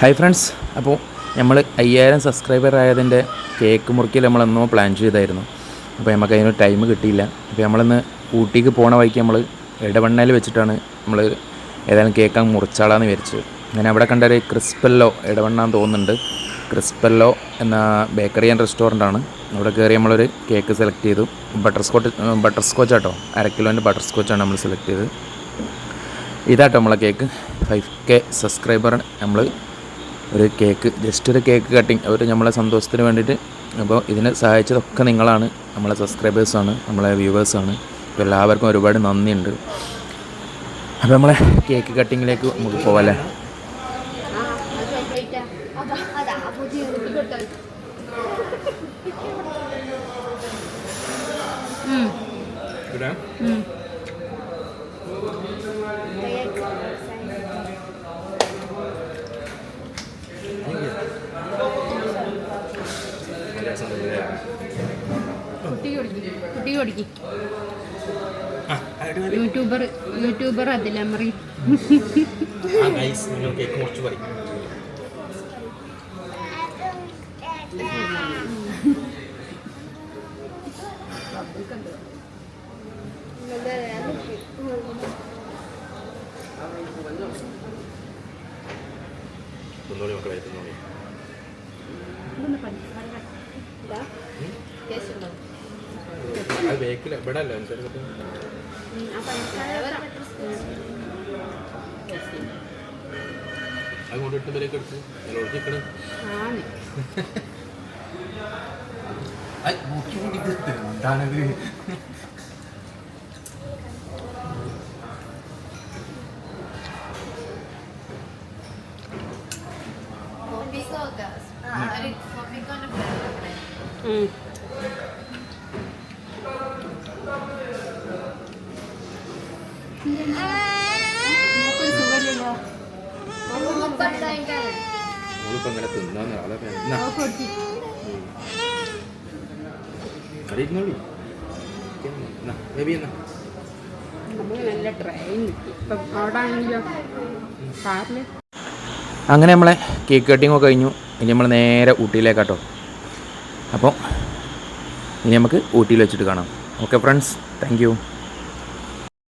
Hi friends അപ്പോൾ നമ്മൾ അയ്യായിരം സബ്സ്ക്രൈബർ ആയതിന്റെ കേക്ക് മുറിക്കൽ നമ്മളെന്നോ പ്ലാൻ ചെയ്തായിരുന്നു. അപ്പോൾ നമുക്ക് അതിന് ടൈം കിട്ടിയില്ല. അപ്പോൾ നമ്മളിന്ന് ഊട്ടിക്ക് പോണ വഴിക്ക് നമ്മൾ ഇടവണ്ണയിൽ വെച്ചിട്ടാണ് നമ്മൾ ഏതായാലും കേക്ക് അങ്ങ് മുറിച്ചാളാന്ന് വിചാരിച്ചത്. ഞാൻ അവിടെ കണ്ട ഒരു ക്രിസ്പെല്ലോ ഇടവണ്ണാന്ന് തോന്നുന്നുണ്ട്. ക്രിസ്പെല്ലോ എന്ന ബേക്കറി ആൻഡ് റെസ്റ്റോറന്റ് ആണ്. അവിടെ കയറി നമ്മളൊരു കേക്ക് സെലക്ട് ചെയ്തു. ബട്ടർ സ്കോട്ട് ബട്ടർ സ്കോച്ച് ആട്ടോ. അര കിലോന്റെ ബട്ടർ സ്കോച്ചാണ് നമ്മൾ സെലക്ട് ചെയ്തത്. ഇതാട്ടോ നമ്മളെ കേക്ക് ഫൈവ് കെ സബ്സ്ക്രൈബർ നമ്മൾ ഒരു കേക്ക് ജസ്റ്റ് ഒരു കേക്ക് കട്ടിങ് അവർ നമ്മളെ സന്തോഷത്തിന് വേണ്ടിയിട്ട്. അപ്പോൾ ഇതിനെ സഹായിച്ചതൊക്കെ നിങ്ങളാണ് നമ്മളെ സബ്സ്ക്രൈബേഴ്സാണ് നമ്മളെ വ്യൂവേഴ്സാണ് അപ്പോൾ എല്ലാവർക്കും ഒരുപാട് നന്ദിയുണ്ട്. അപ്പോൾ നമ്മളെ കേക്ക് കട്ടിങ്ങിലേക്ക് നമുക്ക് പോകാമല്ലേ കുട്ടി കുട്ടി കൊടുക്കി യൂട്യൂബർ യൂട്യൂബർ അതിലമറി തിന്നോളി മക്കളെ തിന്നോളി അത് കൊണ്ടിട്ട് ബലേക്ക് എടുത്ത് അതിലോട്ട് നിൽക്കണം ആണ് എന്താണത് ഉം. മോക്കൊരു സുഖമില്ലല്ലോ നമ്മളിപ്പോ അങ്ങനെ നമ്മളെ കേക്ക് കട്ടിങ് ഒക്കെ കഴിഞ്ഞു. ഇനി നമ്മൾ നേരെ ഊട്ടിയിലേക്കാട്ടോ. അപ്പോൾ ഇനി നമുക്ക് ഊട്ടിയിൽ വെച്ചിട്ട് കാണാം. Okay friends thank